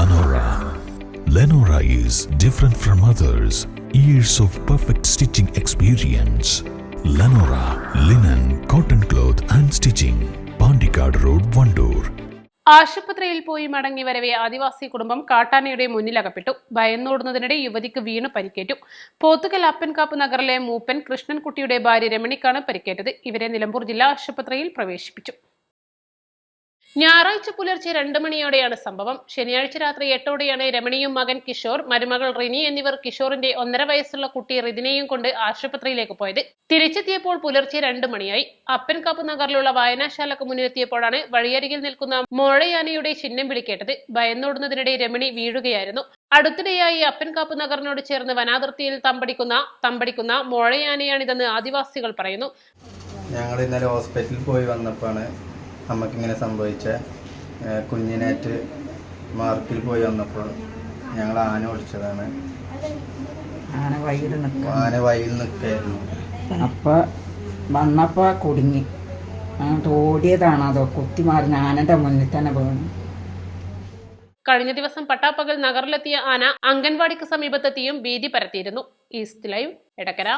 Lenora. Lenora is different from others. Years of perfect stitching experience. Lenora linen, cotton cloth and stitching. Pandikad Road, Vandoor. ആശുപത്രിയിൽ പോയി മടങ്ങി വരവെ ആദിവാസി കുടുംബം കാട്ടാനയുടെ മുന്നിലകപ്പെട്ടു ഭയന്നോടുന്നതിനിടെ യുവതിക്ക് വീണ് പരിക്കേറ്റു പോത്തുകൽ അപ്പൻകാപ്പ് നഗറിലെ മൂപ്പൻ കൃഷ്ണൻകുട്ടിയുടെ ഭാര്യ രമണിക്കാണ് പരിക്കേറ്റത് ഇവരെ നിലമ്പൂർ ജില്ലാ ആശുപത്രിയിൽ പ്രവേശിപ്പിച്ചു ഞായറാഴ്ച പുലർച്ചെ രണ്ട് മണിയോടെയാണ് സംഭവം. ശനിയാഴ്ച രാത്രി എട്ടോടെയാണ് രമണിയും മകൻ കിഷോർ മരുമകൾ റിനി എന്നിവർ കിഷോറിന്റെ ഒന്നര വയസ്സുള്ള കുട്ടി റിദിനെയും കൊണ്ട് ആശുപത്രിയിലേക്ക് പോയത്. തിരിച്ചെത്തിയപ്പോൾ പുലർച്ചെ രണ്ട് മണിയായി. അപ്പൻകാപ്പ് നഗറിലുള്ള വായനാശാലക്ക് മുന്നിലെത്തിയപ്പോഴാണ് വഴിയരികിൽ നിൽക്കുന്ന മോഴയാനയുടെ ചിഹ്നം വിളിക്കേട്ടത് ഭയന്നോടുന്നതിനിടെ രമണി വീഴുകയായിരുന്നു. അടുത്തിടെയായി അപ്പൻകാപ്പ് നഗറിനോട് ചേർന്ന് വനാതിർത്തിയിൽ തമ്പടിക്കുന്ന തമ്പടിക്കുന്ന മോഴയാനയാണിതെന്ന് ആദിവാസികൾ പറയുന്നു. ഞങ്ങൾ ഇന്നലെ ഹോസ്പിറ്റലിൽ പോയി വന്നപ്പോഴാണ് നമുക്കിങ്ങനെ സംഭവിച്ച കുഞ്ഞിനേറ്റ് മാർക്കിൽ പോയി വന്നപ്പോൾ ഞങ്ങൾ ആന ഓടിച്ചതാണ് ആന നിൽക്കാം. ആന വഴിയിൽ നിൽക്കായിരുന്നു. അപ്പോൾ വന്നപ്പോൾ കുടുങ്ങി. അങ്ങോട്ട് ഓടിയതാണ് അതോ കുത്തി ആനന്റെ മുന്നിൽ തന്നെ വീണു. കഴിഞ്ഞ ദിവസം പട്ടാപ്പകൽ നഗറിലെത്തിയ ആന അംഗൻവാടിക്ക് സമീപത്തെത്തിയും ഭീതി പരത്തിയിരുന്നു. East live Edakkara.